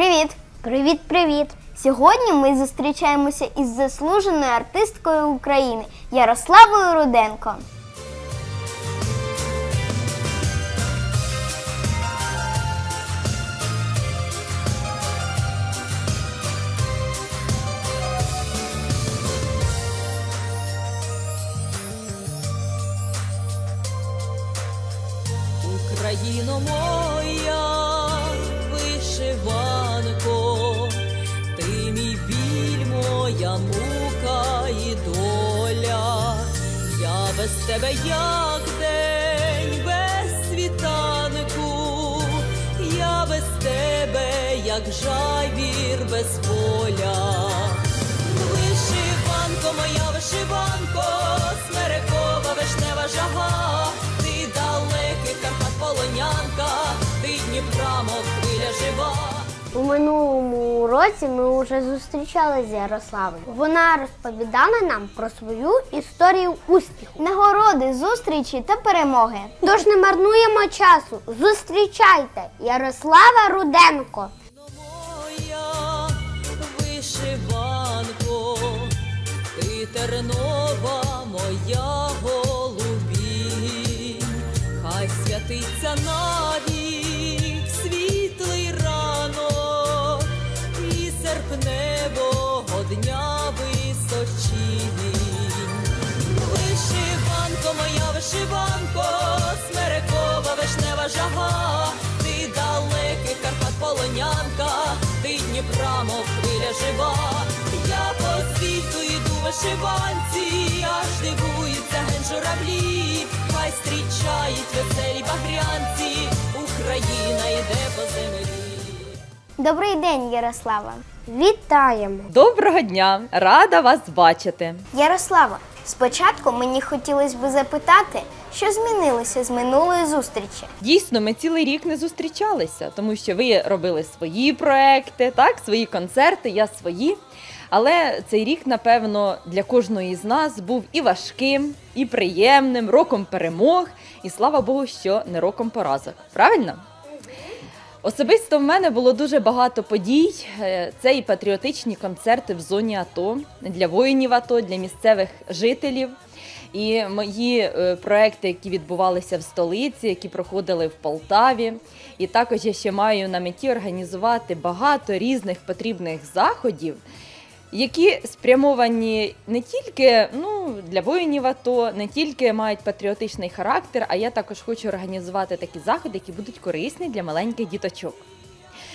Привіт! Привіт, привіт! Сьогодні ми зустрічаємося із заслуженою артисткою України Ярославою Руденко. Без тебе як день без світанку, я без тебе, як жайвір без поля. Вишиванко, моя вишиванко, смерекова вишнева жага, ти далекий Карпат полонянка, ти Дніпра, мов хвиля жива. У минулому році ми вже зустрічалися з Ярославою. Вона розповідала нам про свою історію успіху, нагороди, зустрічі та перемоги. Тож не марнуємо часу. Зустрічайте Ярослава Руденко. Моя вишиванко, ти тернова моя голубінь, хай святиться навік і серпневого дня височінь. Вишиванко, моя вишиванко, смерекова вишнева жага, ти далекий Карпат ти Дніпра, мов хвиля жива. Я по світу йду вишиванці, аж дивуються ген хай зустрічають веселі багрянці, Україна йде по землі. Добрий день, Ярослава. Вітаємо. Доброго дня! Рада вас бачити. Ярослава, спочатку мені хотілося б запитати, що змінилося з минулої зустрічі. Дійсно, ми цілий рік не зустрічалися, тому що ви робили свої проекти, так, свої концерти, я свої. Але цей рік, напевно, для кожної з нас був і важким, і приємним, роком перемог, і слава Богу, що не роком поразок. Правильно? Особисто в мене було дуже багато подій. Е, Це і патріотичні концерти в зоні АТО для воїнів АТО, для місцевих жителів. І мої е, проекти, які відбувалися в столиці, які проходили в Полтаві. І також я ще маю на меті організувати багато різних потрібних заходів, які спрямовані не тільки ну, для воїнів АТО, не тільки мають патріотичний характер, а я також хочу організувати такі заходи, які будуть корисні для маленьких діточок.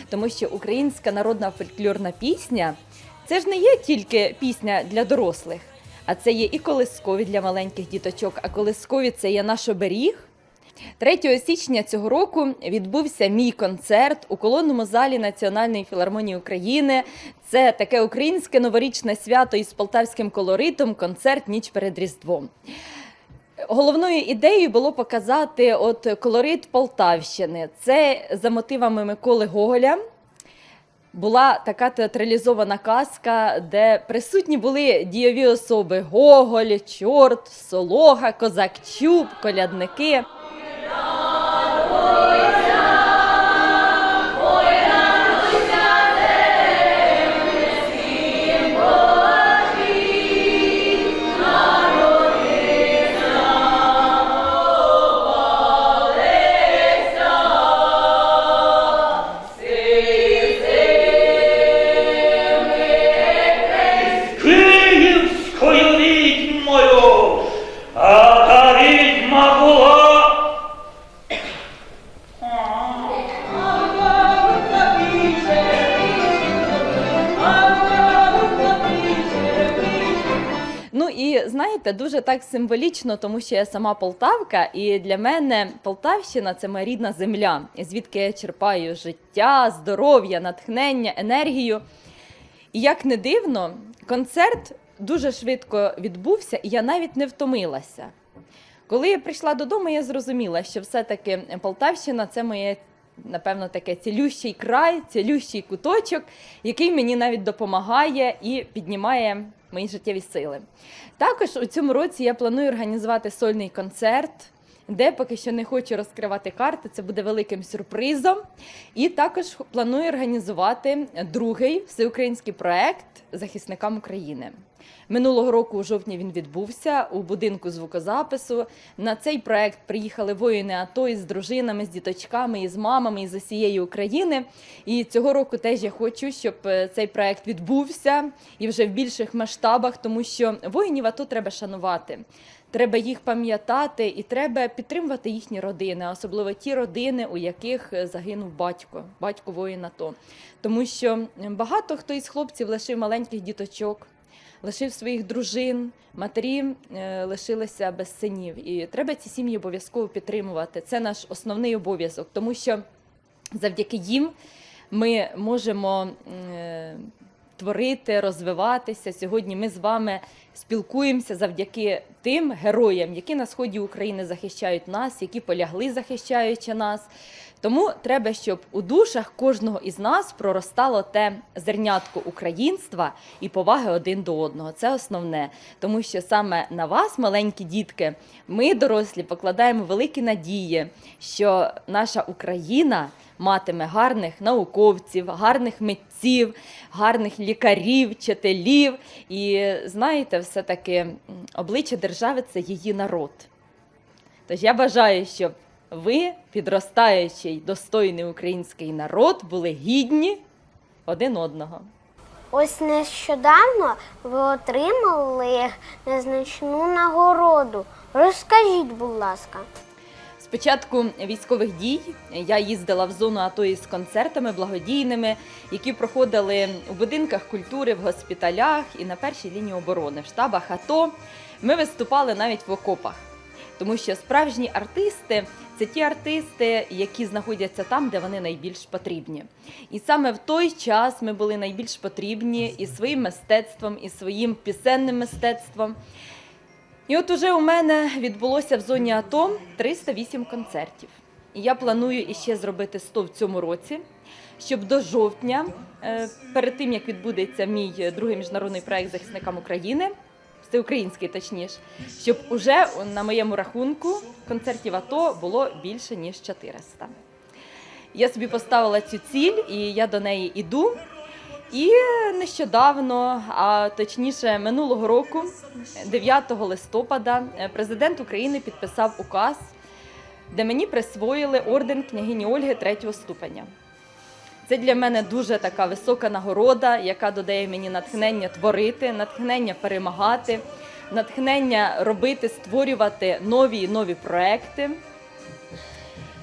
Тому що українська народна фольклорна пісня це ж не є тільки пісня для дорослих, а це є і колискові для маленьких діточок. А колискові це є наш оберіг. 3 січня цього року відбувся мій концерт у колонному залі Національної філармонії України. Це таке українське новорічне свято із полтавським колоритом, концерт Ніч перед Різдвом. Головною ідеєю було показати от колорит Полтавщини. Це за мотивами Миколи Гоголя. Була така театралізована казка, де присутні були дієві особи Гоголь, Чорт, Солога, Козак Чуб, колядники. Київською так символічно, тому що я сама Полтавка, і для мене Полтавщина це моя рідна земля, звідки я черпаю життя, здоров'я, натхнення, енергію. І як не дивно, концерт дуже швидко відбувся, і я навіть не втомилася. Коли я прийшла додому, я зрозуміла, що все-таки Полтавщина це моє, напевно, таке цілющий край, цілющий куточок, який мені навіть допомагає і піднімає мої життєві сили. Також у цьому році я планую організувати сольний концерт де поки що не хочу розкривати карти. Це буде великим сюрпризом. І також планую організувати другий всеукраїнський проект захисникам України. Минулого року у жовтні він відбувся у будинку звукозапису. На цей проект приїхали воїни АТО із дружинами, з діточками, із мамами із усієї України. І цього року теж я хочу, щоб е, цей проект відбувся і вже в більших масштабах, тому що воїнів АТО треба шанувати. Треба їх пам'ятати і треба підтримувати їхні родини, особливо ті родини, у яких е, загинув батько, батько воїн АТО. Тому що багато хто із хлопців лишив маленьких діточок, лишив своїх дружин, матері е, лишилися без синів. І треба ці сім'ї обов'язково підтримувати. Це наш основний обов'язок, тому що завдяки їм ми можемо е, творити, розвиватися. Сьогодні ми з вами спілкуємося завдяки тим героям, які на сході України захищають нас, які полягли, захищаючи нас. Тому треба, щоб у душах кожного із нас проростало те зернятко українства і поваги один до одного. Це основне, тому що саме на вас, маленькі дітки, ми, дорослі, покладаємо великі надії, що наша Україна матиме гарних науковців, гарних митців, гарних лікарів, вчителів. І знаєте, все-таки обличчя держави це її народ. Тож я бажаю, щоб ви, підростаючий достойний український народ, були гідні один одного. Ось нещодавно ви отримали незначну нагороду. Розкажіть, будь ласка. З початку військових дій я їздила в зону АТО із концертами благодійними, які проходили у будинках культури, в госпіталях і на першій лінії оборони, в штабах АТО. Ми виступали навіть в окопах, тому що справжні артисти це ті артисти, які знаходяться там, де вони найбільш потрібні. І саме в той час ми були найбільш потрібні і своїм мистецтвом, і своїм пісенним мистецтвом. І от уже у мене відбулося в зоні АТО 308 концертів. І я планую іще зробити 100 в цьому році, щоб до жовтня, е, перед тим як відбудеться мій другий міжнародний проект захисникам України, всеукраїнський точніше, щоб уже на моєму рахунку концертів АТО було більше ніж 400. Я собі поставила цю ціль, і я до неї іду. І нещодавно, а точніше минулого року, 9 листопада, президент України підписав указ, де мені присвоїли орден княгині Ольги третього ступеня. Це для мене дуже така висока нагорода, яка додає мені натхнення творити, натхнення перемагати, натхнення робити, створювати нові і нові проекти.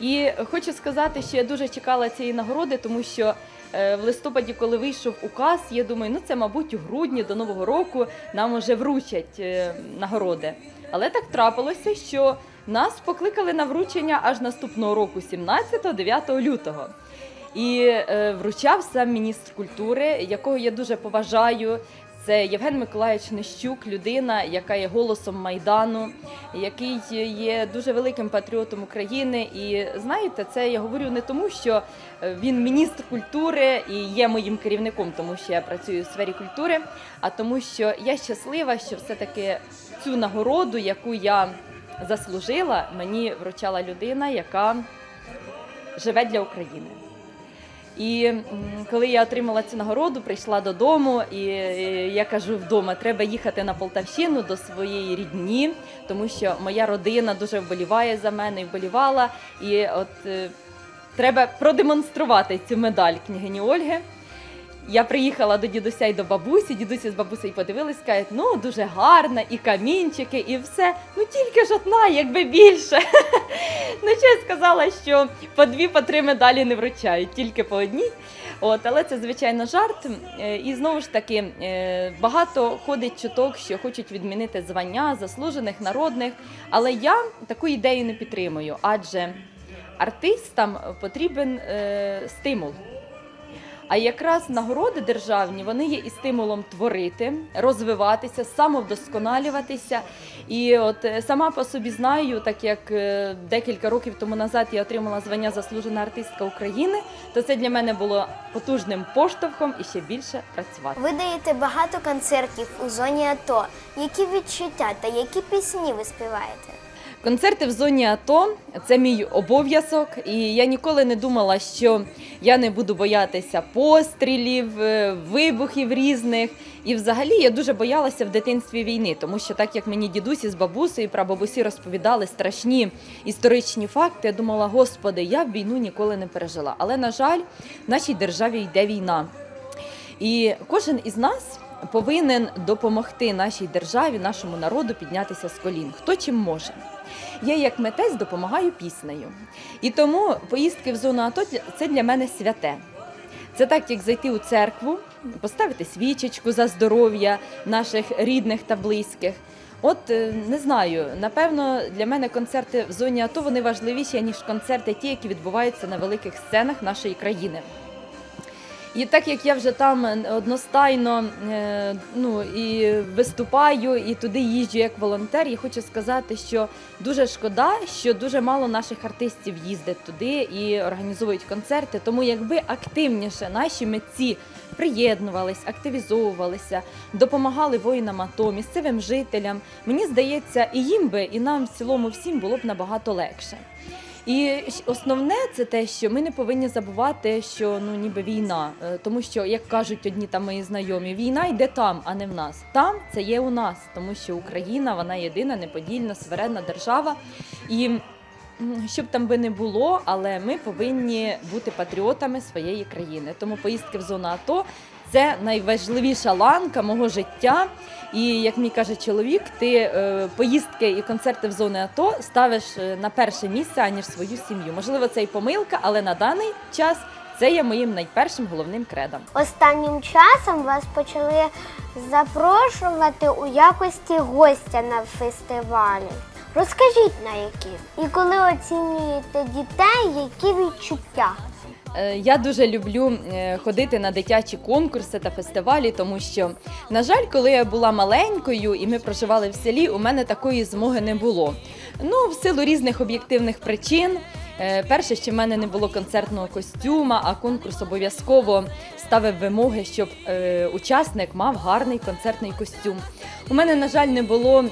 І хочу сказати, що я дуже чекала цієї нагороди, тому що е, в листопаді, коли вийшов указ, я думаю, ну це, мабуть, у грудні до Нового року нам уже вручать е, нагороди. Але так трапилося, що нас покликали на вручення аж наступного року, 17-9 лютого. І е, вручав сам міністр культури, якого я дуже поважаю. Це Євген Миколаївич Нищук, людина, яка є голосом майдану, який є дуже великим патріотом України. І знаєте, це я говорю не тому, що е, він міністр культури і є моїм керівником, тому що я працюю у сфері культури, а тому, що я щаслива, що все-таки цю нагороду, яку я заслужила, мені вручала людина, яка живе для України. І коли я отримала цю нагороду, прийшла додому, і я кажу вдома, треба їхати на Полтавщину до своєї рідні, тому що моя родина дуже вболіває за мене і вболівала. І от е, треба продемонструвати цю медаль княгині Ольги. Я приїхала до дідуся і до бабусі. Дідуся з бабусею подивились, кажуть, ну дуже гарна, і камінчики, і все. Ну тільки ж одна, якби більше. Ну, я сказала, що по дві, по три медалі не вручають, тільки по одній. От, але це звичайно жарт. Е, І знову ж таки е, багато ходить чуток, що хочуть відмінити звання заслужених народних. Але я таку ідею не підтримую, адже артистам потрібен е, стимул. А якраз нагороди державні вони є і стимулом творити, розвиватися, самовдосконалюватися. І от е, сама по собі знаю, так як е, декілька років тому назад я отримала звання заслужена артистка України, то це для мене було потужним поштовхом і ще більше працювати. Ви даєте багато концертів у зоні АТО. Які відчуття та які пісні ви співаєте? Концерти в зоні АТО це мій обов'язок, і я ніколи не думала, що я не буду боятися пострілів, е, вибухів різних. І взагалі я дуже боялася в дитинстві війни, тому що так як мені дідусі з бабусею і прабабусі розповідали страшні історичні факти, я думала, господи, я війну ніколи не пережила. Але на жаль, в нашій державі йде війна. І кожен із нас повинен допомогти нашій державі, нашому народу піднятися з колін. Хто чим може. Я як митець допомагаю піснею. І тому поїздки в зону АТО це для мене святе. Це так, як зайти у церкву, поставити свічечку за здоров'я наших рідних та близьких. От е, не знаю, напевно, для мене концерти в зоні АТО вони важливіші, ніж концерти, ті, які відбуваються на великих сценах нашої країни. І так як я вже там одностайно е, ну, і виступаю, і туди їжджу як волонтер, я хочу сказати, що дуже шкода, що дуже мало наших артистів їздять туди і організовують концерти. Тому якби активніше наші митці приєднувались, активізовувалися, допомагали воїнам АТО, місцевим жителям, мені здається, і їм би, і нам в цілому всім було б набагато легше. І основне це те, що ми не повинні забувати, що ну ніби війна, Е, тому що як кажуть одні там мої знайомі, війна йде там, а не в нас. Там це є у нас, тому що Україна вона єдина, неподільна, суверенна держава. І щоб там би не було, але ми повинні бути патріотами своєї країни. Тому поїздки в зону АТО це найважливіша ланка мого життя. І як мені каже чоловік, ти е, поїздки і концерти в зони АТО ставиш е, на перше місце, аніж свою сім'ю. Можливо, це і помилка, але на даний час це є моїм найпершим головним кредом. Останнім часом вас почали запрошувати у якості гостя на фестивалі. Розкажіть на які. І коли оцінюєте дітей, які відчуття? Е, Я дуже люблю е, ходити на дитячі конкурси та фестивалі, тому що, на жаль, коли я була маленькою і ми проживали в селі, у мене такої змоги не було. Ну, в силу різних об'єктивних причин. Е, Перше, що в мене не було концертного костюма, а конкурс обов'язково ставив вимоги, щоб учасник мав гарний концертний костюм. У мене, на жаль, не було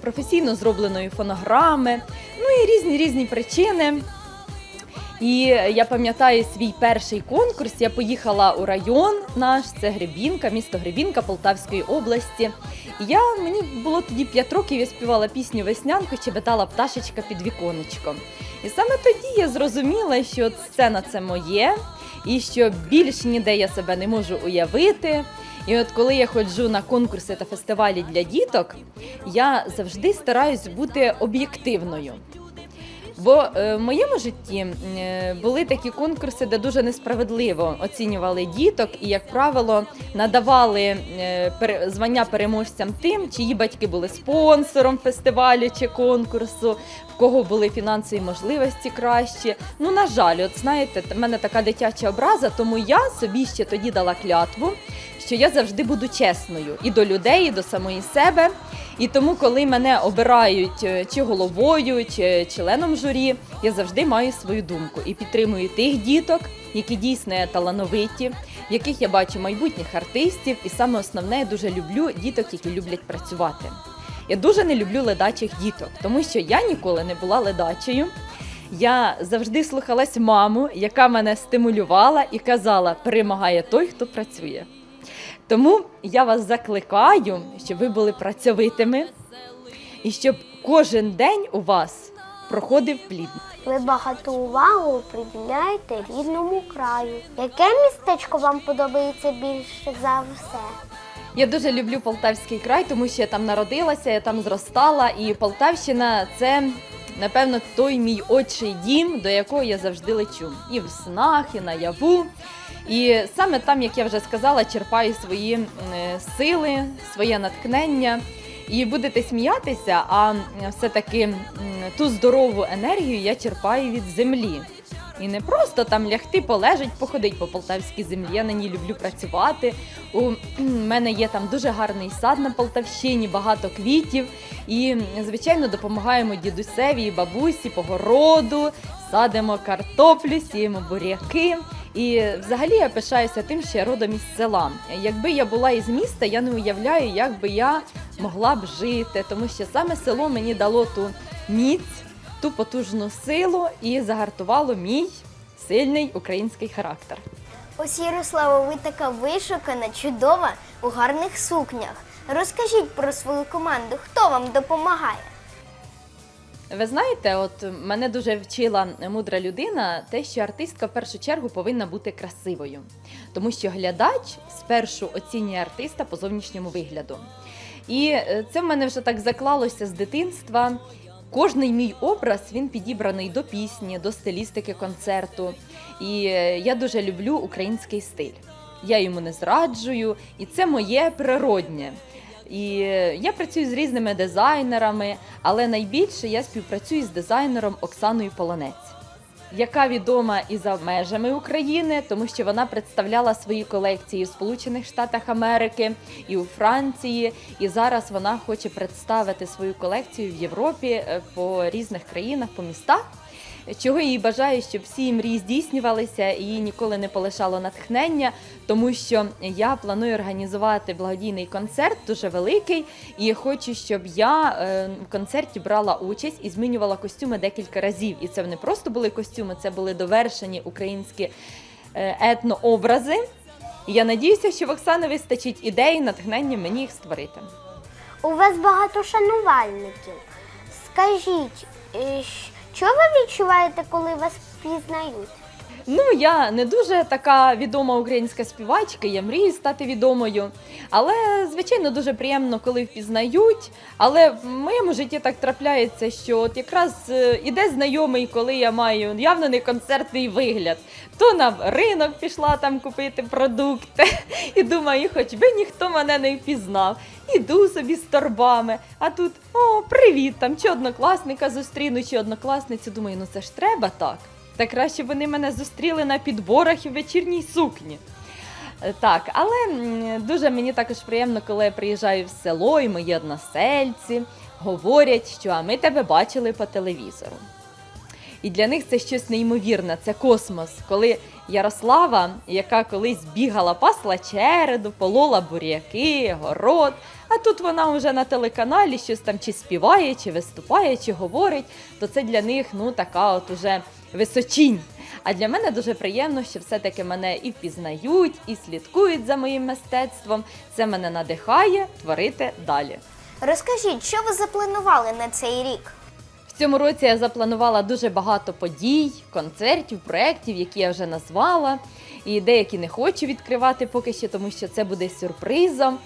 професійно зробленої фонограми, ну і різні різні причини. І я пам'ятаю свій перший конкурс. Я поїхала у район наш, це Гребінка, місто Гребінка Полтавської області. Я мені було тоді 5 років, я співала пісню Веснянку, щебетала пташечка під віконечком. І саме тоді я зрозуміла, що сцена це моє, і що більш ніде я себе не можу уявити. І от коли я ходжу на конкурси та фестивалі для діток, я завжди стараюсь бути об'єктивною. Бо е, в моєму житті е, були такі конкурси, де дуже несправедливо оцінювали діток, і, як правило, надавали е, звання переможцям тим, чиї батьки були спонсором фестивалю чи конкурсу, в кого були фінансові можливості кращі. Ну, на жаль, от знаєте, в мене така дитяча образа, тому я собі ще тоді дала клятву, що я завжди буду чесною і до людей, і до самої себе. І тому, коли мене обирають чи головою, чи членом журі, я завжди маю свою думку і підтримую тих діток, які дійсно талановиті, яких я бачу майбутніх артистів. І саме основне, я дуже люблю діток, які люблять працювати. Я дуже не люблю ледачих діток, тому що я ніколи не була ледачею. Я завжди слухалась маму, яка мене стимулювала і казала: перемагає той, хто працює. Тому я вас закликаю, щоб ви були працьовитими і щоб кожен день у вас проходив плідно. Ви багато уваги приділяєте рідному краю. Яке містечко вам подобається більше за все? Я дуже люблю Полтавський край, тому що я там народилася, я там зростала, і Полтавщина це. Напевно, той мій отчий дім, до якого я завжди лечу. І в снах, і наяву. І саме там, як я вже сказала, черпаю свої е, сили, своє натхнення. І будете сміятися, а все-таки ту здорову енергію я черпаю від землі. І не просто там лягти, полежать, походить по полтавській землі. Я на ній люблю працювати. У мене є там дуже гарний сад на Полтавщині, багато квітів. І, звичайно, допомагаємо дідусеві і бабусі по городу, садимо картоплю, сіємо буряки. І взагалі я пишаюся тим, що я родом із села. Якби я була із міста, я не уявляю, як би я могла б жити, тому що саме село мені дало ту міць, ту потужну силу і загартувало мій сильний український характер. Ось Ярослава, ви така вишукана, чудова у гарних сукнях. Розкажіть про свою команду, хто вам допомагає? Ви знаєте, от мене дуже вчила мудра людина, те, що артистка в першу чергу повинна бути красивою, тому що глядач спершу оцінює артиста по зовнішньому вигляду. І е, це в мене вже так заклалося з дитинства. Кожний мій образ він підібраний до пісні, до стилістики концерту. І е, я дуже люблю український стиль. Я йому не зраджую, і це моє природнє. І я працюю з різними дизайнерами, але найбільше я співпрацюю з дизайнером Оксаною Полонець, яка відома і за межами України, тому що вона представляла свої колекції в Сполучених Штатах Америки і у Франції. І зараз вона хоче представити свою колекцію в Європі е, по різних країнах, по містах. Чого їй бажаю, щоб всі мрії здійснювалися і ніколи не полишало натхнення, тому що я планую організувати благодійний концерт, дуже великий, і хочу, щоб я е, в концерті брала участь і змінювала костюми декілька разів. І це не просто були костюми, це були довершені українські е, етнообрази. І я надіюся, що в Оксани вистачить ідей, натхнення мені їх створити. У вас багато шанувальників. Скажіть, е, що ви відчуваєте, коли вас пізнають? Ну, я не дуже така відома українська співачка, я мрію стати відомою. Але, звичайно, дуже приємно, коли впізнають. Але в моєму житті так трапляється, що от якраз е, іде знайомий, коли я маю явно не концертний вигляд. То на ринок пішла там купити продукти, і думаю, хоч би ніхто мене не впізнав. Іду собі з торбами, а тут о, привіт! Там чи однокласника зустріну, чи однокласницю. Думаю, ну це ж треба так. Та краще вони мене зустріли на підборах і в вечірній сукні. Е, Так, але дуже мені також приємно, коли я приїжджаю в село і мої односельці говорять, що а ми тебе бачили по телевізору. І для них це щось неймовірне, це космос. Коли Ярослава, яка колись бігала, пасла череду, полола буряки, город, а тут вона вже на телеканалі щось там чи співає, чи виступає, чи говорить, то це для них ну така от уже височінь. А для мене дуже приємно, що все-таки мене і впізнають, і слідкують за моїм мистецтвом. Це мене надихає творити далі. Розкажіть, що ви запланували на цей рік? В цьому році я запланувала дуже багато подій, концертів, проєктів, які я вже назвала. І деякі не хочу відкривати поки що, тому що це буде сюрпризом.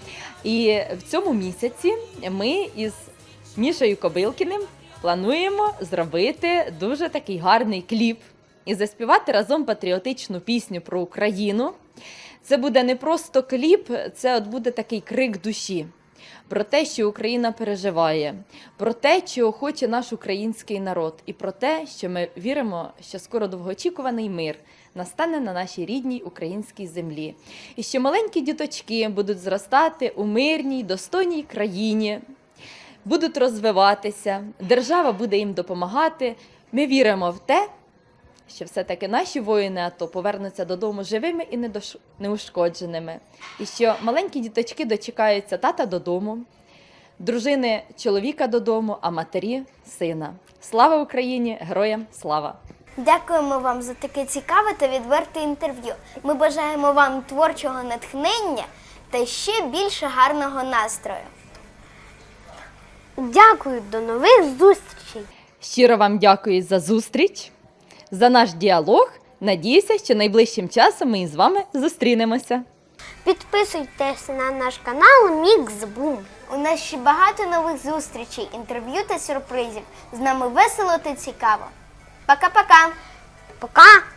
І в цьому місяці ми із Мішою Кобилкіним плануємо зробити дуже такий гарний кліп і заспівати разом патріотичну пісню про Україну. Це буде не просто кліп, це от буде такий крик душі про те, що Україна переживає, про те, чого хоче наш український народ, і про те, що ми віримо, що скоро довгоочікуваний мир настане на нашій рідній українській землі, і що маленькі діточки будуть зростати у мирній, достойній країні, будуть розвиватися, держава буде їм допомагати. Ми віримо в те, що все-таки наші воїни АТО повернуться додому живими і неушкодженими. І що маленькі діточки дочекаються тата додому, дружини чоловіка додому, а матері сина. Слава Україні! Героям слава! Дякуємо вам за таке цікаве та відверте інтерв'ю. Ми бажаємо вам творчого натхнення та ще більше гарного настрою. Дякую, до нових зустрічей! Щиро вам дякую за зустріч, за наш діалог. Надіюся, що найближчим часом ми із вами зустрінемося. Підписуйтесь на наш канал Міксбум. У нас ще багато нових зустрічей, інтерв'ю та сюрпризів. З нами весело та цікаво. Пока-пока. Пока.